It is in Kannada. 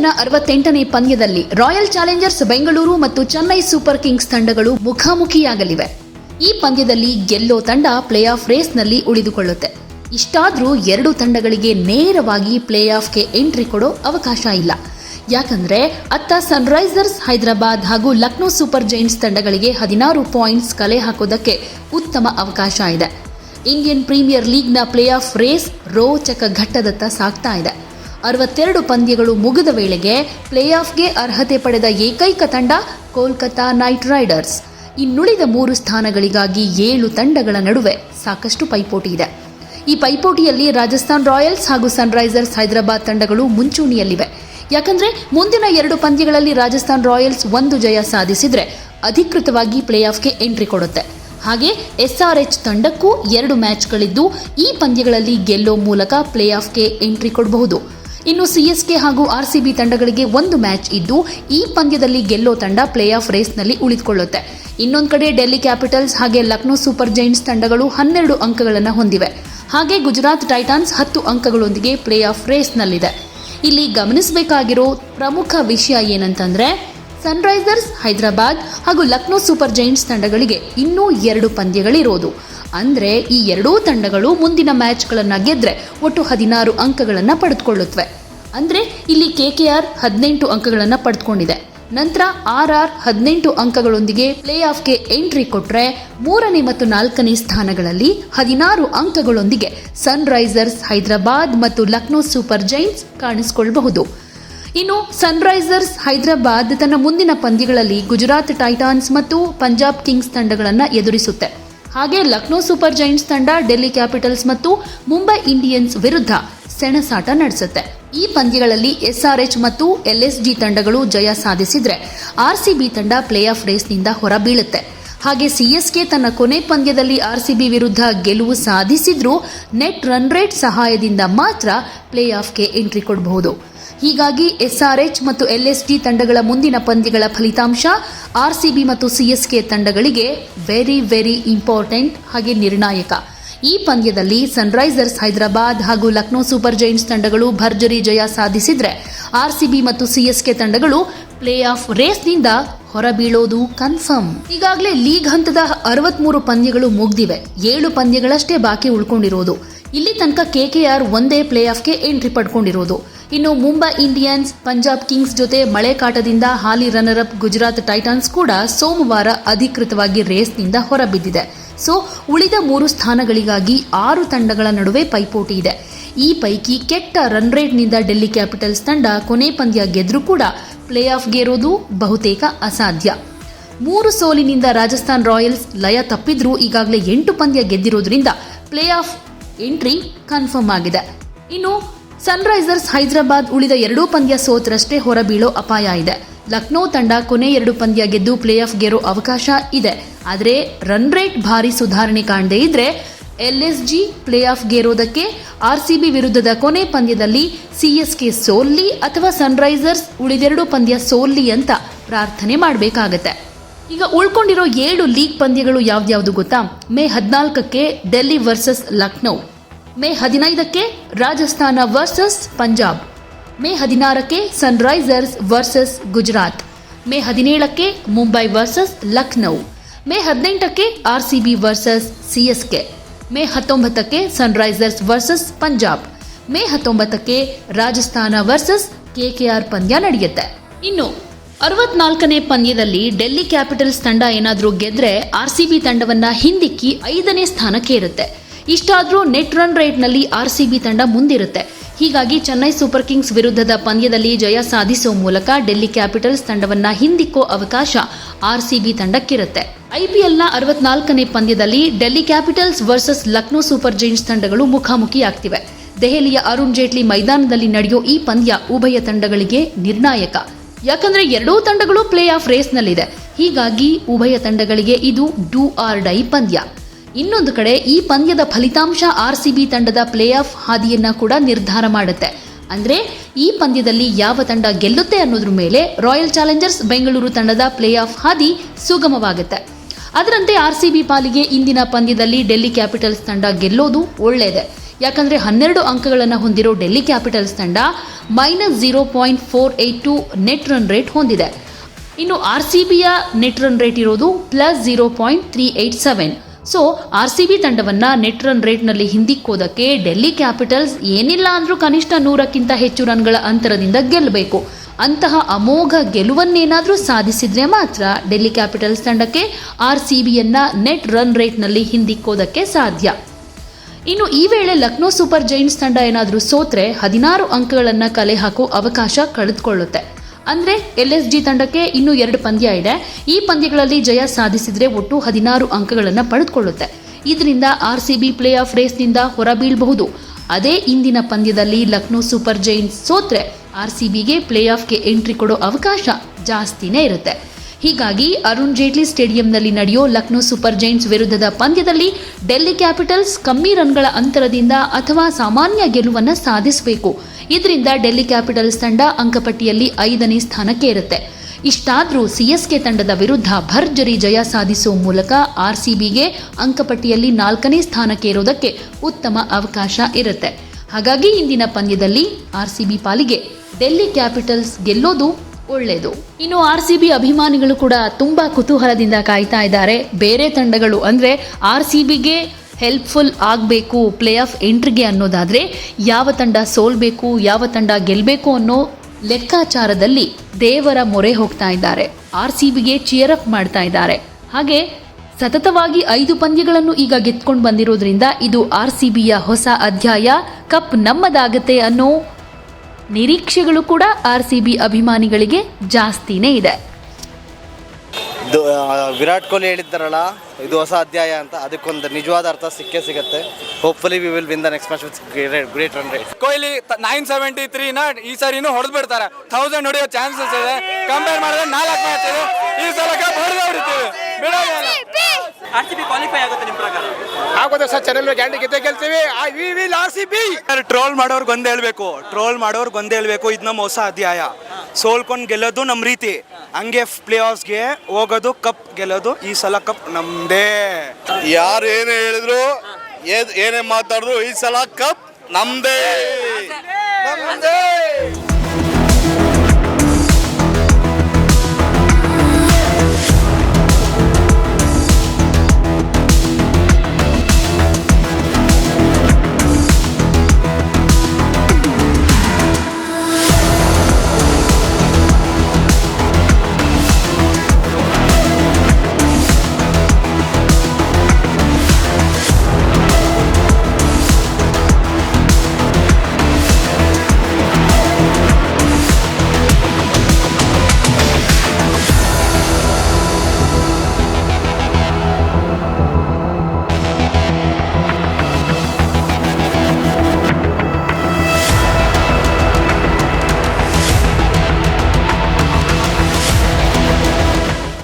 ಐಪಿಎಲ್ನ ಅರವತ್ತೆಂಟನೇ ಪಂದ್ಯದಲ್ಲಿ ರಾಯಲ್ ಚಾಲೆಂಜರ್ಸ್ ಬೆಂಗಳೂರು ಮತ್ತು ಚೆನ್ನೈ ಸೂಪರ್ ಕಿಂಗ್ಸ್ ತಂಡಗಳು ಮುಖಾಮುಖಿಯಾಗಲಿವೆ. ಈ ಪಂದ್ಯದಲ್ಲಿ ಗೆಲ್ಲೋ ತಂಡ ಪ್ಲೇ ಆಫ್ ರೇಸ್ನಲ್ಲಿ ಉಳಿದುಕೊಳ್ಳುತ್ತೆ. ಇಷ್ಟಾದರೂ ಎರಡು ತಂಡಗಳಿಗೆ ನೇರವಾಗಿ ಪ್ಲೇ ಆಫ್ಗೆ ಎಂಟ್ರಿ ಕೊಡೋ ಅವಕಾಶ ಇಲ್ಲ. ಯಾಕಂದ್ರೆ ಅತ್ತ ಸನ್ರೈಸರ್ಸ್ ಹೈದರಾಬಾದ್ ಹಾಗೂ ಲಕ್ನೋ ಸೂಪರ್ ಜೈಂಟ್ಸ್ ತಂಡಗಳಿಗೆ ಹದಿನಾರು ಪಾಯಿಂಟ್ಸ್ ಕಲೆ ಹಾಕೋದಕ್ಕೆ ಉತ್ತಮ ಅವಕಾಶ ಇದೆ. ಇಂಡಿಯನ್ ಪ್ರೀಮಿಯರ್ ಲೀಗ್ನ ಪ್ಲೇ ಆಫ್ ರೇಸ್ ರೋಚಕ ಘಟ್ಟದತ್ತ ಸಾಗ್ತಾ ಇದೆ. ಅರವತ್ತೆರಡು ಪಂದ್ಯಗಳು ಮುಗಿದ ವೇಳೆಗೆ ಪ್ಲೇ ಆಫ್ಗೆ ಅರ್ಹತೆ ಪಡೆದ ಏಕೈಕ ತಂಡ ಕೋಲ್ಕತಾ ನೈಟ್ ರೈಡರ್ಸ್. ಇನ್ನುಳಿದ ಮೂರು ಸ್ಥಾನಗಳಿಗಾಗಿ ಏಳು ತಂಡಗಳ ನಡುವೆ ಸಾಕಷ್ಟು ಪೈಪೋಟಿ ಇದೆ. ಈ ಪೈಪೋಟಿಯಲ್ಲಿ ರಾಜಸ್ಥಾನ್ ರಾಯಲ್ಸ್ ಹಾಗೂ ಸನ್ರೈಸರ್ಸ್ ಹೈದರಾಬಾದ್ ತಂಡಗಳು ಮುಂಚೂಣಿಯಲ್ಲಿವೆ. ಯಾಕಂದ್ರೆ ಮುಂದಿನ ಎರಡು ಪಂದ್ಯಗಳಲ್ಲಿ ರಾಜಸ್ಥಾನ್ ರಾಯಲ್ಸ್ ಒಂದು ಜಯ ಸಾಧಿಸಿದರೆ ಅಧಿಕೃತವಾಗಿ ಪ್ಲೇ ಆಫ್ಗೆ ಎಂಟ್ರಿ ಕೊಡುತ್ತೆ. ಹಾಗೆ ಎಸ್ಆರ್ಎಚ್ ತಂಡಕ್ಕೂ ಎರಡು ಮ್ಯಾಚ್ಗಳಿದ್ದು ಈ ಪಂದ್ಯಗಳಲ್ಲಿ ಗೆಲ್ಲೋ ಮೂಲಕ ಪ್ಲೇ ಆಫ್ಗೆ ಎಂಟ್ರಿ ಕೊಡಬಹುದು. ಇನ್ನು ಸಿಎಸ್ಕೆ ಹಾಗೂ ಆರ್ಸಿಬಿ ತಂಡಗಳಿಗೆ ಒಂದು ಮ್ಯಾಚ್ ಇದ್ದು, ಈ ಪಂದ್ಯದಲ್ಲಿ ಗೆಲ್ಲೋ ತಂಡ ಪ್ಲೇ ಆಫ್ ರೇಸ್ನಲ್ಲಿ ಉಳಿದುಕೊಳ್ಳುತ್ತೆ. ಇನ್ನೊಂದು ಕಡೆ ಡೆಲ್ಲಿ ಕ್ಯಾಪಿಟಲ್ಸ್ ಹಾಗೆ ಲಕ್ನೋ ಸೂಪರ್ ಜೈಂಟ್ಸ್ ತಂಡಗಳು ಹನ್ನೆರಡು ಅಂಕಗಳನ್ನು ಹೊಂದಿವೆ. ಹಾಗೆ ಗುಜರಾತ್ ಟೈಟಾನ್ಸ್ ಹತ್ತು ಅಂಕಗಳೊಂದಿಗೆ ಪ್ಲೇ ಆಫ್ ರೇಸ್ನಲ್ಲಿದೆ. ಇಲ್ಲಿ ಗಮನಿಸಬೇಕಾಗಿರೋ ಪ್ರಮುಖ ವಿಷಯ ಏನಂತಂದ್ರೆ, ಸನ್ರೈಸರ್ಸ್ ಹೈದರಾಬಾದ್ ಹಾಗೂ ಲಕ್ನೋ ಸೂಪರ್ ಜೈಂಟ್ಸ್ ತಂಡಗಳಿಗೆ ಇನ್ನೂ ಎರಡು ಪಂದ್ಯಗಳಿರೋದು. ಅಂದ್ರೆ ಈ ಎರಡೂ ತಂಡಗಳು ಮುಂದಿನ ಮ್ಯಾಚ್ಗಳನ್ನು ಗೆದ್ರೆ ಒಟ್ಟು ಹದಿನಾರು ಅಂಕಗಳನ್ನು ಪಡೆದುಕೊಳ್ಳುತ್ತವೆ ಅಂದ್ರೆ ಇಲ್ಲಿ ಕೆಕೆಆರ್ ಹದಿನೆಂಟು ಅಂಕಗಳನ್ನು ಪಡೆದುಕೊಂಡಿದೆ. ನಂತರ ಆರ್ ಆರ್ ಹದಿನೆಂಟು ಅಂಕಗಳೊಂದಿಗೆ ಪ್ಲೇ ಆಫ್ಗೆ ಎಂಟ್ರಿ ಕೊಟ್ರೆ ಮೂರನೇ ಮತ್ತು ನಾಲ್ಕನೇ ಸ್ಥಾನಗಳಲ್ಲಿ ಹದಿನಾರು ಅಂಕಗಳೊಂದಿಗೆ ಸನ್ರೈಸರ್ಸ್ ಹೈದರಾಬಾದ್ ಮತ್ತು ಲಕ್ನೋ ಸೂಪರ್ ಜೈಂಟ್ಸ್ ಕಾಣಿಸಿಕೊಳ್ಳಬಹುದು ಇನ್ನು ಸನ್ರೈಸರ್ಸ್ ಹೈದರಾಬಾದ್ ತನ್ನ ಮುಂದಿನ ಪಂದ್ಯಗಳಲ್ಲಿ ಗುಜರಾತ್ ಟೈಟಾನ್ಸ್ ಮತ್ತು ಪಂಜಾಬ್ ಕಿಂಗ್ಸ್ ತಂಡಗಳನ್ನು ಎದುರಿಸುತ್ತೆ. ಹಾಗೆ ಲಕ್ನೋ ಸೂಪರ್ ಜೈಂಟ್ಸ್ ತಂಡ, ಡೆಲ್ಲಿ ಕ್ಯಾಪಿಟಲ್ಸ್ ಮತ್ತು ಮುಂಬೈ ಇಂಡಿಯನ್ಸ್ ವಿರುದ್ಧ ಸೆಣಸಾಟ ನಡೆಸುತ್ತೆ. ಈ ಪಂದ್ಯಗಳಲ್ಲಿ ಎಸ್ಆರ್ಎಚ್ ಮತ್ತು ಎಲ್ಎಸ್ಜಿ ತಂಡಗಳು ಜಯ ಸಾಧಿಸಿದ್ರೆ ಆರ್ಸಿಬಿ ತಂಡ ಪ್ಲೇ ಆಫ್ ರೇಸ್ನಿಂದ ಹೊರಬೀಳುತ್ತೆ. ಹಾಗೆ ಸಿಎಸ್ಕೆ ತನ್ನ ಕೊನೆ ಪಂದ್ಯದಲ್ಲಿ ಆರ್ಸಿಬಿ ವಿರುದ್ಧ ಗೆಲುವು ಸಾಧಿಸಿದ್ರೂ ನೆಟ್ ರನ್ ರೇಟ್ ಸಹಾಯದಿಂದ ಮಾತ್ರ ಪ್ಲೇ ಆಫ್ಗೆ ಎಂಟ್ರಿ ಕೊಡಬಹುದು ಹೀಗಾಗಿ ಎಸ್ಆರ್ಎಚ್ ಮತ್ತು ಎಲ್ಎಸ್ಡಿ ತಂಡಗಳ ಮುಂದಿನ ಪಂದ್ಯಗಳ ಫಲಿತಾಂಶ, ಆರ್ಸಿಬಿ ಮತ್ತು ಸಿಎಸ್ಕೆ ತಂಡಗಳಿಗೆ ವೆರಿ ವೆರಿ ಇಂಪಾರ್ಟೆಂಟ್ ಹಾಗೆ ನಿರ್ಣಾಯಕ. ಈ ಪಂದ್ಯದಲ್ಲಿ ಸನ್ರೈಸರ್ಸ್ ಹೈದರಾಬಾದ್ ಹಾಗೂ ಲಕ್ನೋ ಸೂಪರ್ ಜೈಂಟ್ಸ್ ತಂಡಗಳು ಭರ್ಜರಿ ಜಯ ಸಾಧಿಸಿದ್ರೆ, ಆರ್ಸಿಬಿ ಮತ್ತು ಸಿಎಸ್ಕೆ ತಂಡಗಳು ಪ್ಲೇ ಆಫ್ ರೇಸ್ನಿಂದ ಹೊರಬೀಳೋದು ಕನ್ಫರ್ಮ್ ಈಗಾಗಲೇ ಲೀಗ್ ಹಂತದ ಅರವತ್ಮೂರು ಪಂದ್ಯಗಳು ಮುಗ್ದಿವೆ. ಏಳು ಪಂದ್ಯಗಳಷ್ಟೇ ಬಾಕಿ ಉಳ್ಕೊಂಡಿರೋದು. ಇಲ್ಲಿ ತನಕ ಕೆ ಕೆ ಆರ್ ಒಂದೇ ಪ್ಲೇ ಆಫ್ಗೆ ಎಂಟ್ರಿ ಪಡ್ಕೊಂಡಿರೋದು. ಇನ್ನು ಮುಂಬೈ ಇಂಡಿಯನ್ಸ್, ಪಂಜಾಬ್ ಕಿಂಗ್ಸ್ ಜೊತೆ ಮಳೆ ಕಾಟದಿಂದ ಹಾಲಿ ರನ್ನರ್ ಅಪ್ ಗುಜರಾತ್ ಟೈಟನ್ಸ್ ಕೂಡ ಸೋಮವಾರ ಅಧಿಕೃತವಾಗಿ ರೇಸ್ನಿಂದ ಹೊರಬಿದ್ದಿದೆ. ಸೊ, ಉಳಿದ ಮೂರು ಸ್ಥಾನಗಳಿಗಾಗಿ ಆರು ತಂಡಗಳ ನಡುವೆ ಪೈಪೋಟಿ ಇದೆ. ಈ ಪೈಕಿ ಕೆಟ್ಟ ರನ್ ರೇಟ್ನಿಂದ ಡೆಲ್ಲಿ ಕ್ಯಾಪಿಟಲ್ಸ್ ತಂಡ ಕೊನೆ ಪಂದ್ಯ ಗೆದ್ರೂ ಕೂಡ ಪ್ಲೇ ಆಫ್ಗೇರೋದು ಬಹುತೇಕ ಅಸಾಧ್ಯ. ಮೂರು ಸೋಲಿನಿಂದ ರಾಜಸ್ಥಾನ್ ರಾಯಲ್ಸ್ ಲಯ ತಪ್ಪಿದ್ರೂ ಈಗಾಗಲೇ ಎಂಟು ಪಂದ್ಯ ಗೆದ್ದಿರೋದ್ರಿಂದ ಪ್ಲೇ ಆಫ್ ಎಂಟ್ರಿ ಕನ್ಫರ್ಮ್ ಆಗಿದೆ. ಇನ್ನು ಸನ್ರೈಸರ್ಸ್ ಹೈದರಾಬಾದ್ ಉಳಿದ ಎರಡೂ ಪಂದ್ಯ ಸೋತ್ರಷ್ಟೇ ಹೊರಬೀಳೋ ಅಪಾಯ ಇದೆ. ಲಕ್ನೋ ತಂಡ ಕೊನೆ ಎರಡು ಪಂದ್ಯ ಗೆದ್ದು ಪ್ಲೇ ಆಫ್ ಗೆರೋ ಅವಕಾಶ ಇದೆ. ಆದರೆ ರನ್ ರೇಟ್ ಭಾರಿ ಸುಧಾರಣೆ ಕಾಣದೇ ಇದ್ರೆ ಎಲ್ಎಸ್ಜಿ ಪ್ಲೇ ಆಫ್ ಗೆರೋದಕ್ಕೆ ಆರ್ಸಿಬಿ ವಿರುದ್ಧದ ಕೊನೆ ಪಂದ್ಯದಲ್ಲಿ ಸಿಎಸ್ಕೆ ಸೋಲ್ಲಿ ಅಥವಾ ಸನ್ರೈಸರ್ಸ್ ಉಳಿದೆರಡು ಪಂದ್ಯ ಸೋಲ್ಲಿ ಅಂತ ಪ್ರಾರ್ಥನೆ ಮಾಡಬೇಕಾಗತ್ತೆ. ಈಗ ಉಳ್ಕೊಂಡಿರೋ ಏಳು ಲೀಗ್ ಪಂದ್ಯಗಳು ಯಾವ್ದ್ಯಾವ್ದು ಗೊತ್ತಾ? ಮೇ ಹದಿನಾಲ್ಕಕ್ಕೆ ಡೆಲ್ಲಿ ವರ್ಸಸ್ ಲಕ್ನೋ. ಮೇ ಹದಿನೈದಕ್ಕೆ ರಾಜಸ್ಥಾನ ವರ್ಸಸ್ ಪಂಜಾಬ್. ಮೇ ಹದಿನಾರಕ್ಕೆ ಸನ್ರೈಸರ್ಸ್ ವರ್ಸಸ್ ಗುಜರಾತ್. ಮೇ ಹದಿನೇಳಕ್ಕೆ Mumbai versus Lucknow. May ಹದಿನೆಂಟಕ್ಕೆ R C B versus CSK May ಹತ್ತೊಂಬತ್ತಕ್ಕೆ Sunrisers versus Punjab. May ಹತ್ತೊಂಬತ್ತಕ್ಕೆ Rajasthan versus K K R ಪಂದ್ಯ ನಡೆಯುತ್ತೆ. ಇನ್ನು ಅರವತ್ನಾಲ್ಕನೇ ಪಂದ್ಯದಲ್ಲಿ ಡೆಲ್ಲಿ ಕ್ಯಾಪಿಟಲ್ಸ್ ತಂಡ ಏನಾದರೂ ಗೆದ್ರೆ ಆರ್ಸಿಬಿ ತಂಡವನ್ನ ಹಿಂದಿಕ್ಕಿ ಐದನೇ ಸ್ಥಾನಕ್ಕೆ ಇರುತ್ತೆ. ಇಷ್ಟಾದರೂ ನೆಟ್ ರನ್ ರೇಟ್ನಲ್ಲಿ ಆರ್ಸಿಬಿ ತಂಡ ಮುಂದಿರುತ್ತೆ. ಹೀಗಾಗಿ ಚೆನ್ನೈ ಸೂಪರ್ ಕಿಂಗ್ಸ್ ವಿರುದ್ಧದ ಪಂದ್ಯದಲ್ಲಿ ಜಯ ಸಾಧಿಸುವ ಮೂಲಕ ಡೆಲ್ಲಿ ಕ್ಯಾಪಿಟಲ್ಸ್ ತಂಡವನ್ನ ಹಿಂದಿಕ್ಕೋ ಅವಕಾಶ ಆರ್ಸಿಬಿ ತಂಡಕ್ಕಿರುತ್ತೆ. ಐಪಿಎಲ್ನ ಅರವತ್ನಾಲ್ಕನೇ ಪಂದ್ಯದಲ್ಲಿ Delhi Capitals versus Lucknow Super Giants ತಂಡಗಳು ಮುಖಾಮುಖಿಯಾಗ್ತಿವೆ. ದೆಹಲಿಯ ಅರುಣ್ ಜೇಟ್ಲಿ ಮೈದಾನದಲ್ಲಿ ನಡೆಯೋ ಈ ಪಂದ್ಯ ಉಭಯ ತಂಡಗಳಿಗೆ ನಿರ್ಣಾಯಕ. ಯಾಕಂದ್ರೆ ಎರಡೂ ತಂಡಗಳು ಪ್ಲೇ ಆಫ್ ರೇಸ್ನಲ್ಲಿದೆ. ಹೀಗಾಗಿ ಉಭಯ ತಂಡಗಳಿಗೆ ಇದು ಡೂ ಆರ್ ಡೈ ಪಂದ್ಯ. ಇನ್ನೊಂದು ಕಡೆ ಈ ಪಂದ್ಯದ ಫಲಿತಾಂಶ ಆರ್ಸಿಬಿ ತಂಡದ ಪ್ಲೇ ಆಫ್ ಹಾದಿಯನ್ನ ಕೂಡ ನಿರ್ಧಾರ ಮಾಡುತ್ತೆ. ಅಂದ್ರೆ ಈ ಪಂದ್ಯದಲ್ಲಿ ಯಾವ ತಂಡ ಗೆಲ್ಲುತ್ತೆ ಅನ್ನೋದ್ರ ಮೇಲೆ ರಾಯಲ್ ಚಾಲೆಂಜರ್ಸ್ ಬೆಂಗಳೂರು ತಂಡದ ಪ್ಲೇ ಆಫ್ ಹಾದಿ ಸುಗಮವಾಗುತ್ತೆ. ಅದರಂತೆ ಆರ್ಸಿಬಿ ಪಾಲಿಗೆ ಇಂದಿನ ಪಂದ್ಯದಲ್ಲಿ ಡೆಲ್ಲಿ ಕ್ಯಾಪಿಟಲ್ಸ್ ತಂಡ ಗೆಲ್ಲೋದು ಒಳ್ಳೆಯದೆ ಯಾಕಂದರೆ ಹನ್ನೆರಡು ಅಂಕಗಳನ್ನು ಹೊಂದಿರೋ ಡೆಲ್ಲಿ ಕ್ಯಾಪಿಟಲ್ಸ್ ತಂಡ minus zero point four eight two net run rate ಹೊಂದಿದೆ. ಇನ್ನು ಆರ್ ಸಿ ಬಿಯ ನೆಟ್ ರನ್ ರೇಟ್ ಇರೋದು plus zero point three eight seven. So R C B ತಂಡವನ್ನು ನೆಟ್ ರನ್ ರೇಟ್ನಲ್ಲಿ ಹಿಂದಿಕ್ಕೋದಕ್ಕೆ ಡೆಲ್ಲಿ ಕ್ಯಾಪಿಟಲ್ಸ್ ಏನಿಲ್ಲ ಅಂದರೂ ಕನಿಷ್ಠ ನೂರಕ್ಕಿಂತ ಹೆಚ್ಚು ರನ್ಗಳ ಅಂತರದಿಂದ ಗೆಲ್ಲಬೇಕು ಅಂತಹ ಅಮೋಘ ಗೆಲುವನ್ನೇನಾದರೂ ಸಾಧಿಸಿದ್ರೆ ಮಾತ್ರ ಡೆಲ್ಲಿ ಕ್ಯಾಪಿಟಲ್ಸ್ ತಂಡಕ್ಕೆ ಆರ್ ಸಿ ಬಿಯನ್ನ ನೆಟ್ ರನ್ ರೇಟ್ನಲ್ಲಿ ಹಿಂದಿಕ್ಕೋದಕ್ಕೆ ಸಾಧ್ಯ. ಇನ್ನು ಈ ವೇಳೆ ಲಕ್ನೋ ಸೂಪರ್ ಜೈಂಟ್ಸ್ ತಂಡ ಏನಾದರೂ ಸೋತ್ರೆ ಹದಿನಾರು ಅಂಕಗಳನ್ನು ಕಲೆ ಹಾಕೋ ಅವಕಾಶ ಕಳೆದುಕೊಳ್ಳುತ್ತೆ. ಅಂದರೆ ಎಲ್ ಎಸ್ ಜಿ ತಂಡಕ್ಕೆ ಇನ್ನೂ ಎರಡು ಪಂದ್ಯ ಇದೆ. ಈ ಪಂದ್ಯಗಳಲ್ಲಿ ಜಯ ಸಾಧಿಸಿದರೆ ಒಟ್ಟು ಹದಿನಾರು ಅಂಕಗಳನ್ನು ಪಡೆದುಕೊಳ್ಳುತ್ತೆ. ಇದರಿಂದ R C B play off ರೇಸ್ನಿಂದ ಹೊರಬೀಳಬಹುದು. ಅದೇ ಇಂದಿನ ಪಂದ್ಯದಲ್ಲಿ ಲಕ್ನೋ ಸೂಪರ್ ಜೈಂಟ್ಸ್ ಸೋತ್ರೆ ಆರ್ ಸಿ ಬಿಗೆ ಪ್ಲೇ ಆಫ್ಗೆ ಎಂಟ್ರಿ ಕೊಡೋ ಅವಕಾಶ ಜಾಸ್ತಿನೇ ಇರುತ್ತೆ. ಹೀಗಾಗಿ ಅರುಣ್ ಜೇಟ್ಲಿ ಸ್ಟೇಡಿಯಂನಲ್ಲಿ ನಡೆಯೋ ಲಕ್ನೋ ಸೂಪರ್ ಜೈಂಟ್ಸ್ ವಿರುದ್ಧದ ಪಂದ್ಯದಲ್ಲಿ ಡೆಲ್ಲಿ ಕ್ಯಾಪಿಟಲ್ಸ್ ಕಮ್ಮಿ ರನ್ಗಳ ಅಂತರದಿಂದ ಅಥವಾ ಸಾಮಾನ್ಯ ಗೆಲುವನ್ನು ಸಾಧಿಸಬೇಕು. ಇದರಿಂದ ಡೆಲ್ಲಿ ಕ್ಯಾಪಿಟಲ್ಸ್ ತಂಡ ಅಂಕಪಟ್ಟಿಯಲ್ಲಿ ಐದನೇ ಸ್ಥಾನಕ್ಕೆ ಇರುತ್ತೆ. ಇಷ್ಟಾದರೂ ಸಿಎಸ್ಕೆ ತಂಡದ ವಿರುದ್ಧ ಭರ್ಜರಿ ಜಯ ಸಾಧಿಸುವ ಮೂಲಕ ಆರ್ ಸಿ ಬಿಗೆ ಅಂಕಪಟ್ಟಿಯಲ್ಲಿ ನಾಲ್ಕನೇ ಸ್ಥಾನಕ್ಕೆ ಇರೋದಕ್ಕೆ ಉತ್ತಮ ಅವಕಾಶ ಇರುತ್ತೆ. ಹಾಗಾಗಿ ಇಂದಿನ ಪಂದ್ಯದಲ್ಲಿ ಆರ್ ಸಿ ಬಿ ಪಾಲಿಗೆ ಡೆಲ್ಲಿ ಕ್ಯಾಪಿಟಲ್ಸ್ ಗೆಲ್ಲೋದು ಒಳ್ಳೆಯದು ಇನ್ನು ಆರ್ ಸಿ ಬಿ ಅಭಿಮಾನಿಗಳು ಕೂಡ ತುಂಬಾ ಕುತೂಹಲದಿಂದ ಕಾಯ್ತಾ ಇದ್ದಾರೆ. ಬೇರೆ ತಂಡಗಳು ಅಂದರೆ ಆರ್ ಸಿ ಬಿಗೆ ಹೆಲ್ಪ್ಫುಲ್ ಆಗಬೇಕು ಪ್ಲೇ ಆಫ್ ಎಂಟ್ರಿಗೆ ಅನ್ನೋದಾದರೆ ಯಾವ ತಂಡ ಸೋಲ್ಬೇಕು, ಯಾವ ತಂಡ ಗೆಲ್ಲಬೇಕು ಅನ್ನೋ ಲೆಕ್ಕಾಚಾರದಲ್ಲಿ ದೇವರ ಮೊರೆ ಹೋಗ್ತಾ ಇದ್ದಾರೆ. ಆರ್ ಸಿ ಬಿಗೆ ಚಿಯರ್ ಅಪ್ ಮಾಡ್ತಾ ಇದ್ದಾರೆ. ಹಾಗೆ ಸತತವಾಗಿ ಐದು ಪಂದ್ಯಗಳನ್ನು ಈಗ ಗೆದ್ಕೊಂಡು ಬಂದಿರೋದ್ರಿಂದ ಇದು ಆರ್ ಸಿ ಬಿಯ ಹೊಸ ಅಧ್ಯಾಯ. ಕಪ್ ನಮ್ಮದಾಗತ್ತೆ ಅನ್ನೋ ನಿರೀಕ್ಷೆಗಳು ಕೂಡ ಆರ್ ಸಿ ಬಿ ಅಭಿಮಾನಿಗಳಿಗೆ ಜಾಸ್ತಿನೇ ಇದೆ. ಇದು ವಿರಾಟ್ ಕೊಹ್ಲಿ ಹೇಳಿದ್ದಾರಲ್ಲ ಇದು ಹೊಸ ಅಧ್ಯಾಯ ಅಂತ ಅದಕ್ಕೊಂದು ನಿಜವಾದ ಅರ್ಥ ಸಿಕ್ಕೇ ಸಿಗುತ್ತೆ. Hopefully we will win the next match with great run rate Kohli nine seventy ತ್ರೀನ ಈ ಸಾರಿನೂ ಹೊಡೆದು ಬಿಡ್ತಾರೆ ಥೌಸಂಡ್ ಹೊಡೆಯೋ ಚಾನ್ಸಸ್ ಇದೆ. ಕಂಪೇರ್ ಮಾಡಿದ್ರೆ ನಾಲ್ಕು ಮ್ಯಾಚ್ ಇದೆ. ಈ ಸಲ ಹೊಡೆದು ಬಿಡ್ತೀವಿ ಆರ್ ಸಿ ಬಿ ಕ್ವಾಲಿಫೈ ಆಗುತ್ತೆ ನಿಮ್ಮ ಪ್ರಕಾರ? ಆಗೋದು ಸರ್ ಚೆನ್ನೈ ಗ್ಯಾರಂಟಿ ಗೆದ್ದೆ ಗೆಲ್ತೀವಿ. We will R C B troll ಮಾಡೋರ್ಗೆ ಒಂದೇ ಹೇಳ್ಬೇಕು. ಟ್ರೋಲ್ ಮಾಡೋರ್ಗೆ ಒಂದೇ ಹೇಳ್ಬೇಕು. ಇದು ನಮ್ಮ ಹೊಸ ಅಧ್ಯಾಯ. ಸೋಲ್ಕೊಂಡು ಗೆಲ್ಲೋದು ನಮ್ಮ ರೀತಿ. ಹಂಗೆ ಪ್ಲೇ ಆಫ್ಸ್ಗೆ ಹೋಗೋದು ಕಪ್ ಗೆಲ್ಲೋದು ಈ ಸಲ ಕಪ್ ನಮ್ದೇ. ಯಾರು ಏನೇ ಹೇಳಿದ್ರು ಏನ್- ಏನೇ ಮಾತಾಡಿದ್ರು ಈ ಸಲ ಕಪ್ ನಮ್ದೇ. ನಮ್ದೇ.